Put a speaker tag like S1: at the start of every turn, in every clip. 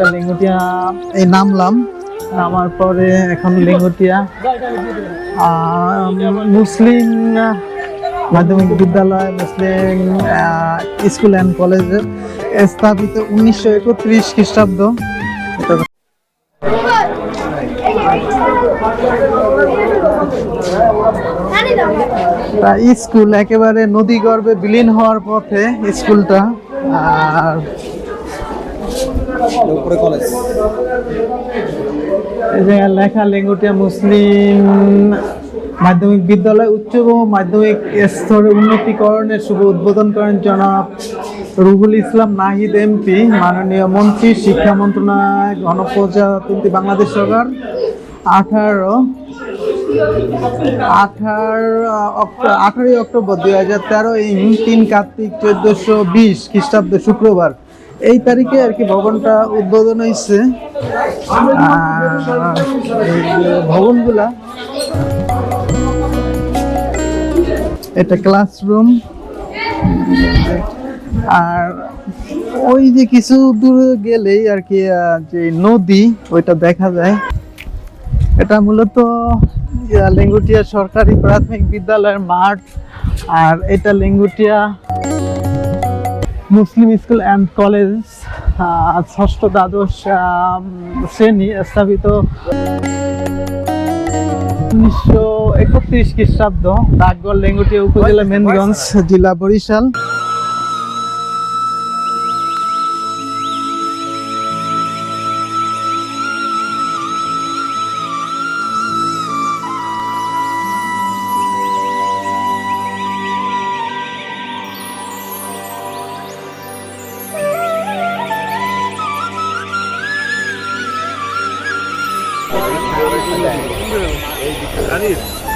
S1: এটা লিঙ্গুটিয়া।
S2: এই নামলাম।
S1: নামার পরে এখন লিঙ্গুটিয়া। মুসলিম মাধ্যমিক বিদ্যালয় মুসলিম স্কুল অ্যান্ড কলেজের
S2: স্থাপিত উনিশশো একত্রিশ খ্রিস্টাব্দ। স্কুল একেবারে নদী গর্ভে বিলীন হওয়ার পথে স্কুলটা আর
S3: উপরে কলেজ
S1: লেখা লেঙ্গুটিয়া মুসলিম মাধ্যমিক বিদ্যালয় উচ্চ মাধ্যমিক স্তরে উন্নতিকরণের শুভ উদ্বোধন করেন জনাব রুহুল ইসলাম নাহিদ এমপি মাননীয় মন্ত্রী, শিক্ষা মন্ত্রণালয়, গণপ্রজাতন্ত্রী, বাংলাদেশ সরকার। আঠারো আঠারো আঠারোই অক্টোবর দুই হাজার তেরো, ইং, তিন কার্তিক চোদ্দশো বিশ খ্রিস্টাব্দ শুক্রবার। এই তারিখে আর কি ভবনটা উদ্বোধন হয়েছে। ভবনগুলা, এটা ক্লাসরুম আর ওই যে কিছু দূরে গেলেই আর কি যে নদী, ওইটা দেখা যায়। এটা মূলত লেঙ্গুটিয়া সরকারি প্রাথমিক বিদ্যালয়ের মাঠ। আর এটা লেঙ্গুটিয়া মুসলিম স্কুল অ্যান্ড কলেজ ষষ্ঠ দ্বাদশ শ্রেণি স্থাপিত উনিশশো একত্রিশ খ্রিস্টাব্দ ডাকগড় লেঙ্গুটি উপজেলা মেনগঞ্জ
S2: জেলা বরিশাল।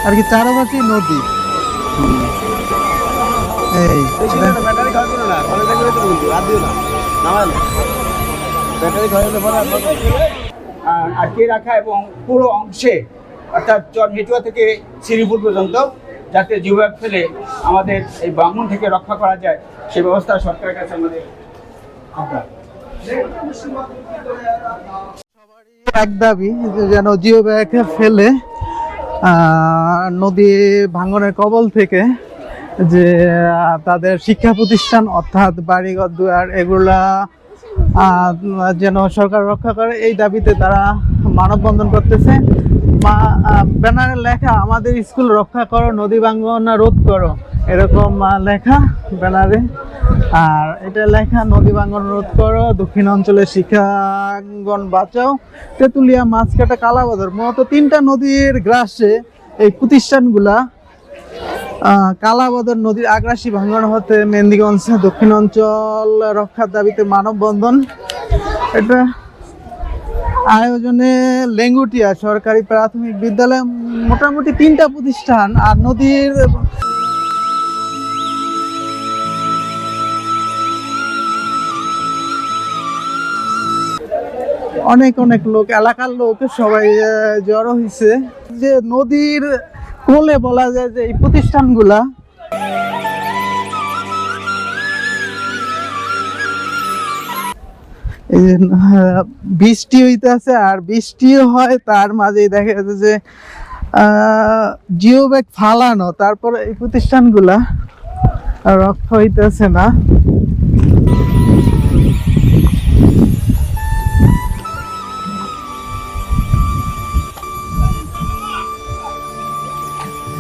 S2: আর কি চারপাশে নদী। এই
S4: আটকে রাখা এবং পুরো অংশে অর্থাৎ হেটুয়া থেকে শ্রীপুর পর্যন্ত যাতে জিওব্যাগ ফেলে আমাদের এই বামুন থেকে রক্ষা করা যায় সে ব্যবস্থা সরকারের কাছে আমাদের আহ্বান।
S2: এক দাবি যেন জিও ব্যাগ ফেলে নদী ভাঙনের কবল থেকে যে তাদের শিক্ষা প্রতিষ্ঠান অর্থাৎ বাড়িঘর দুয়ার এগুলা যেন সরকার রক্ষা করে। এই দাবিতে তারা মানববন্ধন করতেছে। ব্যানারে লেখা, আমাদের স্কুল রক্ষা করো, নদী ভাঙন রোধ করো। এরকম লেখা ব্যানারে। আর এটা লেখা নদী ভাঙন রোধ করো দক্ষিণ অঞ্চলের শিক্ষাঙ্গন বাঁচাও। তেঁতুলিয়া মাছকাটা কালাবাদর মূলত তিনটা নদীর গ্রাসে এই প্রতিষ্ঠানগুলা আহ, কালাবাদর নদীর আগ্রাসী ভাঙন হতে মেন্দিগঞ্জ দক্ষিণ অঞ্চল রক্ষার দাবিতে মানববন্ধন। এটা আয়োজনে লেঙ্গুটিয়া সরকারি প্রাথমিক বিদ্যালয় মোটামুটি তিনটা প্রতিষ্ঠান আর নদীর অনেক অনেক লোক, এলাকার লোক সবাই জড়ো হয়েছে যে নদীর কোলে বলা যায় যে এই প্রতিষ্ঠানগুলা বৃষ্টি হইতে আছে আর বৃষ্টিও হয়, তার মাঝেই দেখা যাচ্ছে যে জিও ব্যাগ ফালানো, তারপরে এই প্রতিষ্ঠানগুলা রক্ষা হইতেছে না।